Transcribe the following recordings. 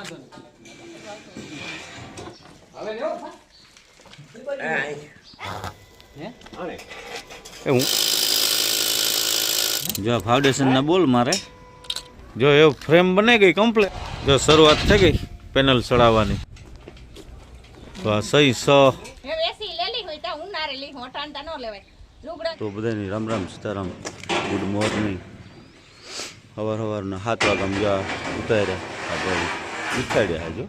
એ હું જો ફાઉન્ડેશનના બોલ મારે. જો એ ફ્રેમ બની ગઈ કમ્પ્લેટ જો શરૂઆત થઈ ગઈ પેનલ ચડાવવાની. તો આ સહી સ. તો બધાની રામ રામ સીતારામ ગુડ મોર્નિંગ સવાર સવારના સાત વાગ્યામાં જ્યાં ઉતાર્યા. આપણે ઉઠાડ્યા હજુ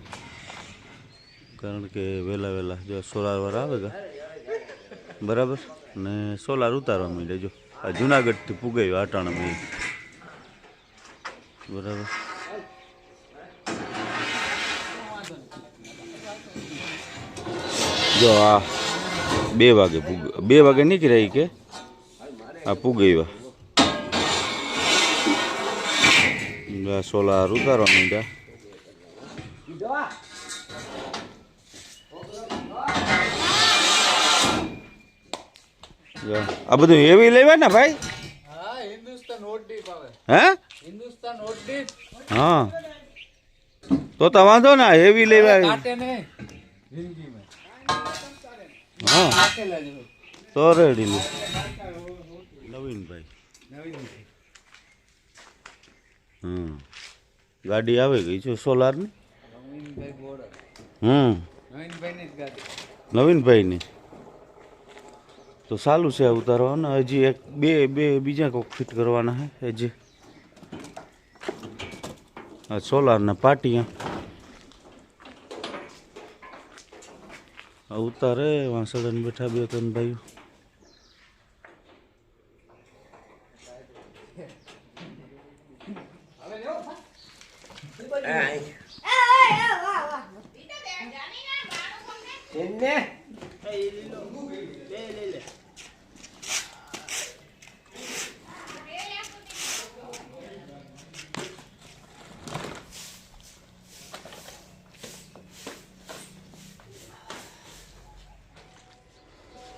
કારણ કે વહેલા વહેલા જો સોલાર વાર આવે ગા બરાબર? ને સોલાર ઉતારવા માંડે, જો. આ જુનાગઢથી પુગાયું આટાણામાં. બરાબર? જો આ બે વાગે પૂગ, બે વાગે નીકળ્યા કે? આ પૂગાવ્યા સોલાર ઉતારવા માંડ્યા. આ બધું એવી લેવા ને ભાઈ? હા હિન્દુસ્તાન ઓડી પાવે હે? હા. તો તો વાંધો ના હેવી લેવા. કાટે હા. તો રેડી લે. નવીનભાઈ હમ. ગાડી આવે ગઈ છે સોલારની. હમ. નવીનભાઈની તો સારું છે ઉતારવાનું હજી એક બે બે બીજા કોક ફિટ કરવાના હે હજી. આ સોલારના પાટિયા આ. ઉતારે વાંસળાને બેઠા બે ત્રણ ભાઈઓ.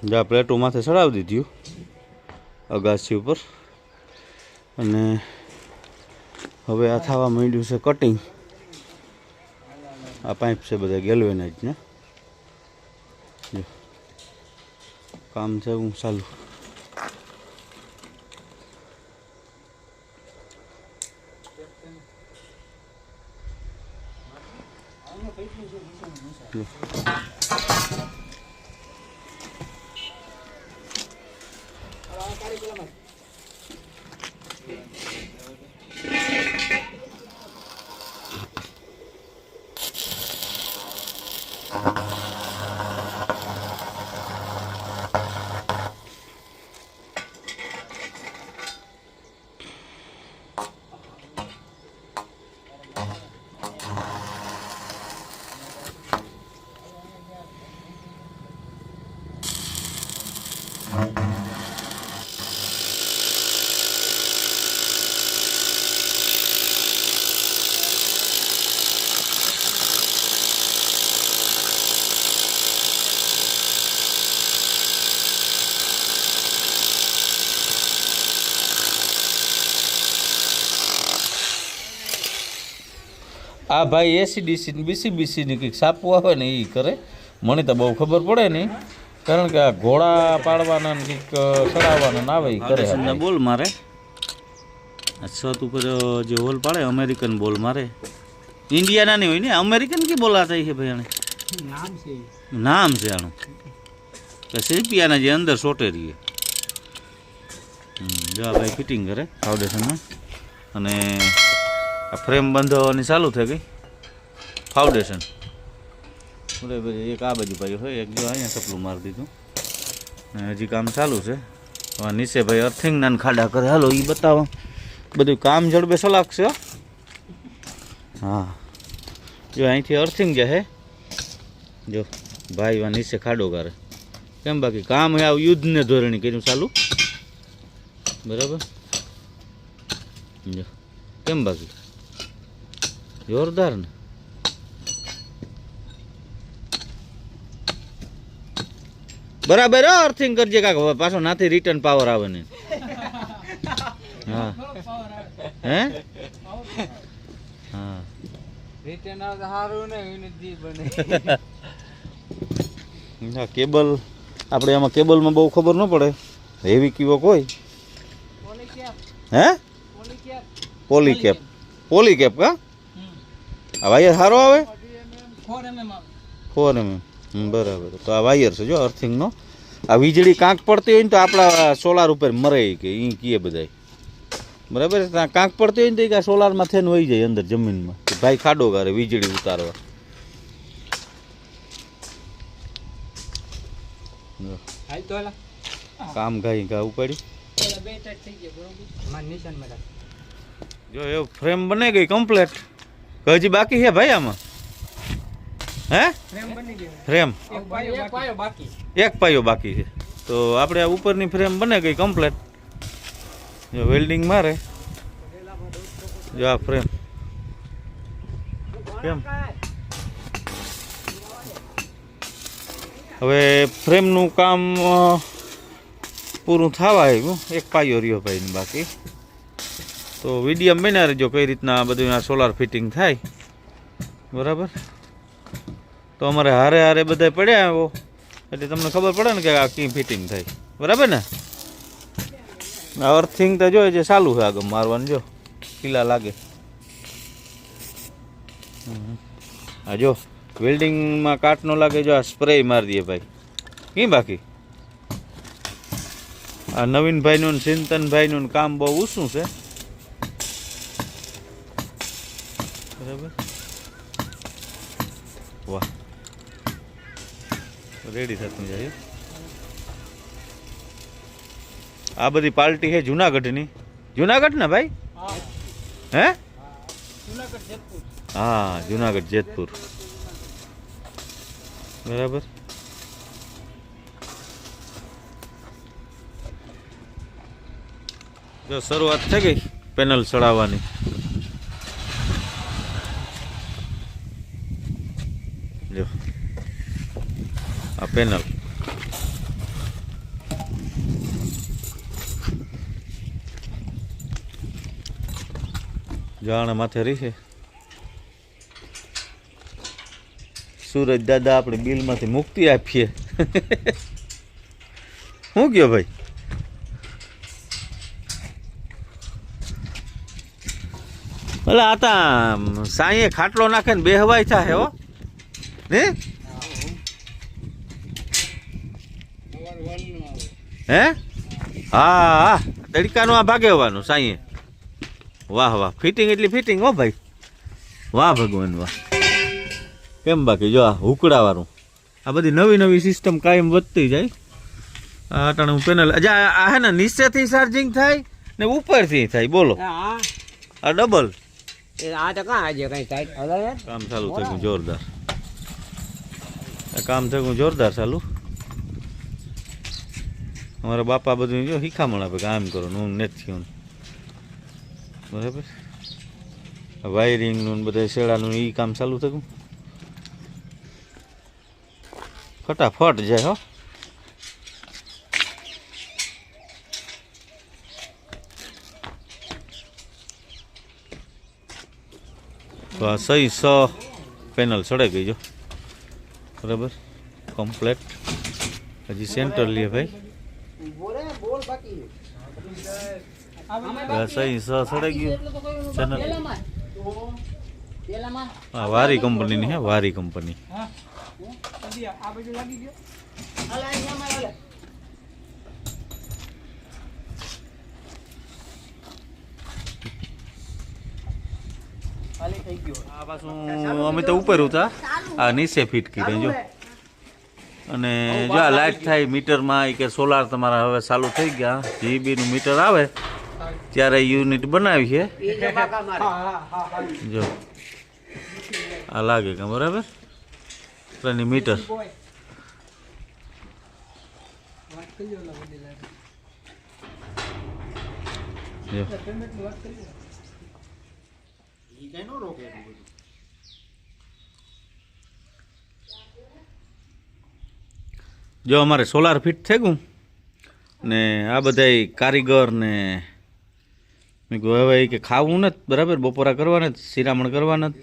જ્યાં પ્લેટો માથે ચડાવી દીધું અગાસી ઉપર. અને હવે આ થવા માંડ્યું છે કટિંગ આ પાઇપ છે બધા ગેલવેના જ ને જો. કામ છે હું ચાલુ આ ભાઈ એસીડીસી બીસીબીસીની બીસીબીસી કંઈક સાપવું આવે ને એ કરે. મને તો બહુ ખબર પડે નહીં કારણ કે આ ઘોડા પાડવાના ને કંઈક ચડાવવાના ના આવે એ કરે બોલ મારે. છત ઉપર જે હોલ પાડે અમેરિકન બોલ મારે. ઇન્ડિયાના નહીં હોય ને અમેરિકન કી બોલાતા છે ભાઈ આને નામ છે નામ છે આનું. સીપિયાના જે અંદર સોટે રહીએ હમ, જો આ ભાઈ ફિટિંગ કરે ફાઉન્ડેશનમાં. અને આ ફ્રેમ બંધાવવાની ચાલુ થઈ ગઈ. ફાઉન્ડેશન બરાબર એક આ બાજુ ભાઈ હોય, એક જો અહીંયા સપલું મારી દીધું. ને હજી કામ ચાલુ છે. હવે નીચે ભાઈ અર્થિંગના ખાડા કરે. હાલો એ બતાવો. બધું કામ જડબે સલાગશે હો. જો અહીંથી અર્થિંગ જશે જો, ભાઈ વા નીચે ખાડો કરે કેમ બાકી કામ આ યુદ્ધને ધોરણે કર્યું ચાલુ? બરાબર? જો, કેમ બાકી? જોરદાર ને બરાબર અર્થિંગ કરજે કાક. હવે પાછો નાથી રિટર્ન પાવર આવે ને હા. હે? હા. રિટર્ન આવે સારું ને બને. કેબલ આપણે આમાં કેબલમાં બહુ ખબર ન પડે. હેવી કીવોક હોય. હે? Polycab Polycab Polycab Polycab કા? આ વાયર સારો આવે? ફોર એમ એમ ફોર એમ બરાબર. તો આ વાયર છે જો અર્થિંગનો આ વીજળી કાંક પડતી હોય ને તો આપણા સોલાર ઉપર મરે કે એ કીએ બધાય. બરાબર ત્યાં કાંક પડતી હોય ને તો એ કે સોલારમાં થઈને વહી જાય અંદર જમીનમાં. ભાઈ ખાડો કરે વીજળી ઉતારવા. કામ ઘાઈ ઘા ઉપાડી ઓલા બે ટાઈટ થઈ ગયા બરોબર. માર નિશાનમાં જો એ ફ્રેમ બને ગઈ કમ્પ્લેટ હજી બાકી છે ભાઈ આમાં? હે? ફ્રેમ. એક પાયો બાકી છે. તો આપણે આ ઉપરની ફ્રેમ બને ગઈ કમ્પ્લેટ જો વેલ્ડિંગ મારે. જો આ ફ્રેમ. કેમ? હવે ફ્રેમનું કામ પૂરું થવા આવ્યું. એક પાયો રહ્યો ભાઈ બાકી. તો વિડીયમ બન્યા રહેજો કઈ રીતના આ બધું સોલાર ફિટિંગ થાય. બરાબર? તો અમારે હારે હારે બધા પડ્યા એવો એટલે તમને ખબર પડે ને કે આ કી ફિટિંગ થાય. બરાબર ને? આ અર્થિંગ તો જોઈએ જે ચાલુ છે આગળ મારવાનું, જો. કિલ્લા લાગે. હા જો વેલ્ડિંગમાં કાટ ન લાગે, જો આ સ્પ્રે મારી દઈએ ભાઈ. કી બાકી? આ નવીનભાઈનું ચિંતનભાઈનું કામ બહુ ઊંચું છે. બરાબર? વાહ. રેડી થતું જાય આ બધી પાર્ટી છે જુનાગઢની. જુનાગઢ ને ભાઈ? હે. હા જુનાગઢ જેતપુર. બરાબર? જો શરૂઆત થઈ ગઈ પેનલ ચડાવવાની જો આ પેનલ જાણે માથે રહી છે. સુરજ દાદા આપણે બિલમાંથી મુક્તિ આપીએ. શું કયો ભાઈ? ભલે આ તા સાંયે ખાટલો નાખે ને બે હવાય થાય હો. ને સવાર વલનું આવે હે? હા હા. તડકાનું આ ભાગે હોવાનું સાંયે વાહ વાહ. ફિટિંગ એટલી ફિટિંગ હો ભાઈ. વાહ ભગવાન વાહ. કેમ બાકી? જો આ હુકડાવાળું. આ બધી નવી નવી સિસ્ટમ કાયમ વધતી જાય. આ અટાણે હું પેનલ અજા આ હે ને નીચેથી ચાર્જિંગ થાય ને ઉપરથી થાય. બોલો. હા આ. ડબલ આ તો કાં આજે કઈ ટાઈટ હલો યાર. કામ ચાલુ થઈ ગયું જોરદાર. આ કામ થઈ ગયું જોરદાર ચાલુ. અમારા બાપા બધું જો શીખામણ આપે કે આમ કરો હું નથી થયું બરાબર? વાયરિંગનું બધા શેડાનું એ કામ ચાલુ થયું. ફટાફટ જાય હો. સહી સ પેનલ ચડાઈ ગઈ જો. બરાબર? કમ્પ્લેટ હજી સેન્ટર લે ભાઈ. આ સહી સ ચડાઈ ગયું ચેનલ પેલામાં પેલામાં હા વારી કંપનીની હે વારી કંપની હા હજી આ બાજુ લાગી ગયો હાલ અહીંયા હાલ ખાલી થઈ ગયો આ પાછું અમે તો ઉપર હતા આ નીચે ફિટ કરી જો અને જો આ લાઇટ થાય મીટરમાં કે સોલાર તમારા હવે ચાલુ થઈ ગયા. જીબીનું મીટર આવે ત્યારે યુનિટ બનાવી છે હા હા હા હા. જો. આ લાગે કે બરાબર? ત્રણની મીટર. જો લા બધી લાગે જો અમારે સોલાર ફિટ થઈ ગયું ને આ બધાય કારીગર ને મેં કહ્યું હવે કે ખાવું નથી, બરાબર? બપોરા કરવાના જ, શિરામણ કરવાના જ.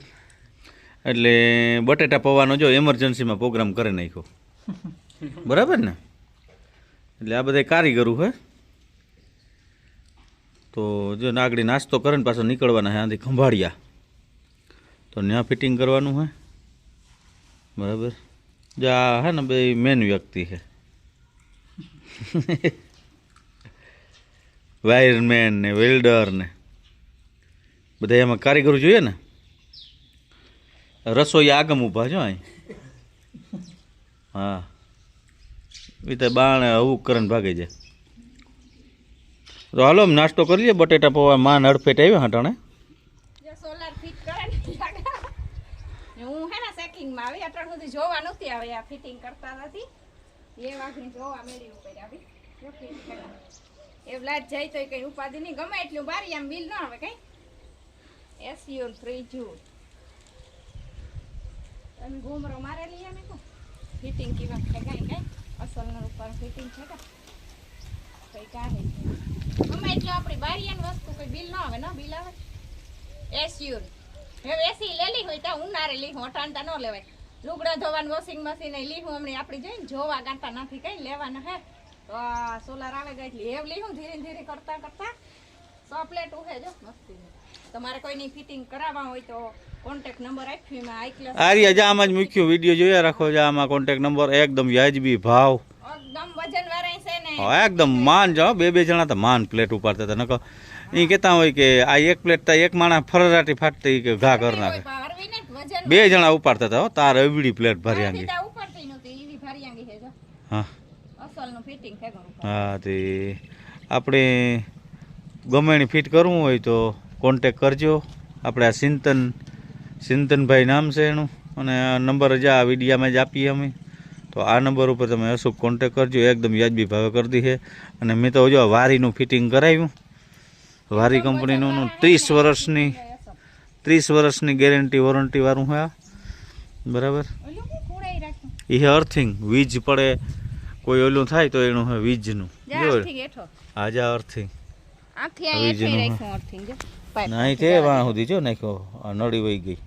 એટલે બટેટા પવાનો જો એમરજન્સીમાં પ્રોગ્રામ કરી નાખ્યો. બરાબર ને? એટલે આ બધા કારીગરું હે. તો જો નાગડી નાસ્તો કરે ને પાછો નીકળવાના હે આથી ખંભાળિયા. તો ત્યાં ફિટિંગ કરવાનું હે. બરાબર? જો આ હે ને બે મેન વ્યક્તિ છે. વાયરમેન ને વેલ્ડર ને. બધા એમાં કારીગરો જોઈએ ને? રસોઈ આગમ ઊભા છો અહીં. હા. એ તો બાણ આવું કરે ને ભાગી જાય. તો હાલો નાસ્તો કરી લઈએ બટેટા પૌવા, માન, અડફેટ આવ્યો હટાણે જો સોલાર ફિટ કરે ને લાગે. ને હું હે આવી. અટણ સુધી જોવા નહોતી આવે. આ ફિટિંગ કરતા નથી. એ વાઘની જોવા મેળી ઉપર. એવું લાઈટ જાય તો કઈ ઉપાધિ નહીં. ગમે એટલું બારી આમ બિલ ન આવે કઈ. એસીઓ ત્રીજું તમે ઘૂમરો મારેલી એમ કહું ફિટિંગ કેવા છે કઈ કઈ. અસલના ઉપર ફિટિંગ છે કે? કઈ કાઢે ગમે એટલું આપણી બારીયાની વસ્તુ કોઈ બિલ ન આવે, ન બિલ આવે. એસીઓ હવે એસી લેલી હોય તો ઉનારે લીહું અટાણતા ન લેવાય. લુગડા ધોવાનું વોશિંગ મશીન એ લીહું હમણાં આપણી જઈને જોવા ગાતા નથી કઈ લેવાના હે. તો સોલાર આવે ગઈ એટલે એવ લીહું ધીરે ધીરે કરતા કરતા. સો પ્લેટ ઉહે જો મસ્તી તમારે કોઈની ફિટિંગ કરાવવા હોય તો કોન્ટેક્ટ નંબર આપ્યો એમાં આઈ આમાં જ મૂક્યો વીડિયો જોયા રાખો જા આમાં કોન્ટેક્ટ નંબર એકદમ વ્યાજબી ભાવ. એકદમ વજન વાળા છે ને. એકદમ માન જાઓ બે બે જણા તો માન પ્લેટ ઉપાડતા હતા. નકો એ કહેતા હોય કે આ એક પ્લેટ તો એક માણસ ફરરાટી ફાટતી કે ઘા કરનાર નાખે. બે જણા ઉપાડતા હતા હો તાર એવડી પ્લેટ ભરી આંગી સીધા ઉપરથી નહોતી એવી ભારી આંગી છે જો. હા. છે હા તે આપણે ગમે એની ફિટ કરવું હોય તો કોન્ટેક કરજો. આપણે આ ચિંતન ચિંતનભાઈ નામ છે એનું અને આ નંબર જ આ વિડીયામાં જ આપીએ અમે. તો આ નંબર ઉપર તમે અશુભ કોન્ટેક કરજો એકદમ વ્યાજબી ભાવે કરી દીધે અને મેં તો જો વારીનું ફિટિંગ કરાવ્યું. વારી કંપનીનું ત્રીસ વર્ષની. ત્રીસ વર્ષની ગેરંટી વોરંટીવાળું હોય બરાબર? એ અર્થિંગ વીજ પડે કોઈ ઓલું થાય તો એનું હોય વીજનું. જા જો આથી હેઠો આજા અર્થિંગ તે વાં સુધી જો નાખ્યો નળી વહી ગઈ.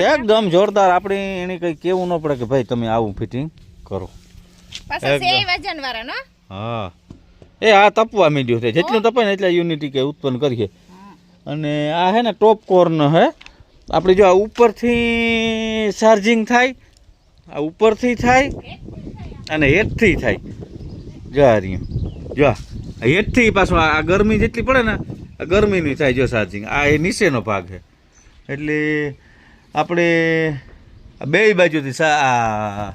એકદમ જોરદાર આપણે એને કંઈ કેવું ન પડે કે ભાઈ તમે આવું ફિટિંગ કરો. હા. એ આ તપવા માંડ્યું છે. જેટલું તપે ને એટલા યુનિટી કે ઉત્પન્ન કરીએ. અને આ હે ને ટોપ કોર્ન હે. આપણે જો આ ઉપરથી ચાર્જિંગ થાય, આ ઉપરથી થાય અને હેઠથી થાય. જો આ રહ્યું. જો હેઠથી પાછું આ ગરમી જેટલી પડે ને, આ ગરમીની થાય જો ચાર્જિંગ આ એ નીચેનો ભાગ છે એટલે આપણે બે બાજુથી આ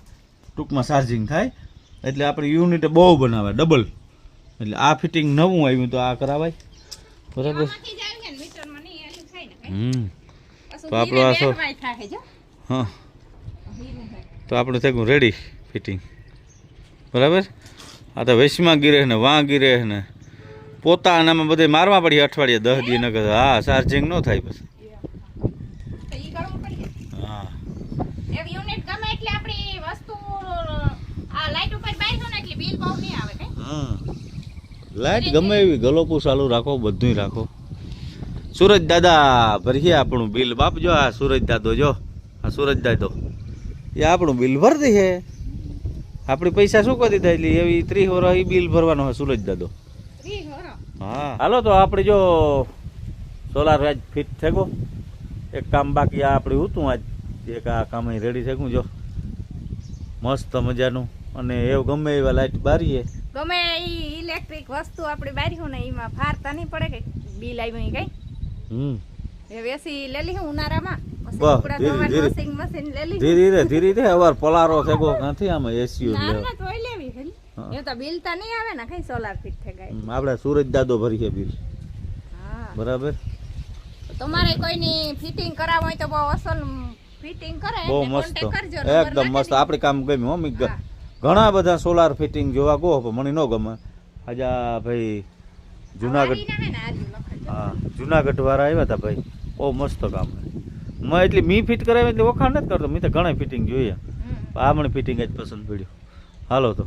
ટૂંકમાં ચાર્જિંગ થાય. એટલે આપણે યુનિટ બહુ બનાવે ડબલ એટલે આ ફિટિંગ નવું આવ્યું તો આ કરાવાય. બરાબર આમાંથી જ આવી ને મીટરમાં નહીં એલું થાય ને કઈ. હમ પાછું તો આપણો આ જો. હા. તો આપણું થઈ ગયું રેડી ફિટિંગ બરાબર? આ તો વેસમાં ગીરે ને વાં ગીરે ને પોતાનામાં બધે મારવા પડી અઠવાડિયે દસ દી કદાચ હા ચાર્જિંગ ન થાય પછી. લાઈટ ગમે એવી ગલોપું ચાલુ રાખો બધું રાખો. સુરજ દાદા ભરીએ આપણું બિલ. બાપ જો આ સુરજ દાદો જો આ સુરજ દાદો. એ આપણું બિલ ભરી દઈએ આપણી પૈસા શું કરી દીધા એટલે એવી ત્રીસ વર્ષ એ બિલ ભરવાનો હોય સુરજ દાદો. હા. હાલો તો આપણે જો સોલાર આજ ફિટ થયો એક કામ બાકી આ આપણે હતું આજ. એક આ કામ અહીં રેડી થઈ જો. મસ્ત મજાનું. અને એવું ગમે એવા લાઈટ બારીએ. ગમે એ ઇલેક્ટ્રિક વસ્તુ આપણે બાર્યું ને એમાં ફારતા નહીં પડે કે બિલ આવ્યું કઈ. હમ. એસી લેલી હું ઉનાળામાં. ધીરે, ધીરે. ધીરે ધીરે અવાર પલારો થયો નથી આમાં એસી લેવા. ના તોય લેવી એ તો બિલ તો નહીં આવે ને કઈ સોલાર ફિટ થઈ ગઈ આપણે સુરજ દાદો ભરીએ બિલ. હા. બરાબર? તમારે કોઈની ફિટિંગ કરાવવું હોય તો બહુ અસલ ફિટિંગ કરે બહુ મસ્ત. એકદમ મસ્ત. આપણે કામ ગમ્યું હો ઘણા બધા સોલાર ફિટિંગ જોવા ગો મને ન ગમે. આજે ભાઈ. જુનાગઢ. હા જુનાગઢ વાળા આવ્યા હતા ભાઈ. બહુ મસ્ત કામ મેં એટલે મી ફિટ કરાવી એટલે વખાણ નથી કરતો. મેં તો ઘણા ફિટિંગ જોઈએ આ મને ફિટિંગ જ પસંદ પડ્યું. હાલો તો.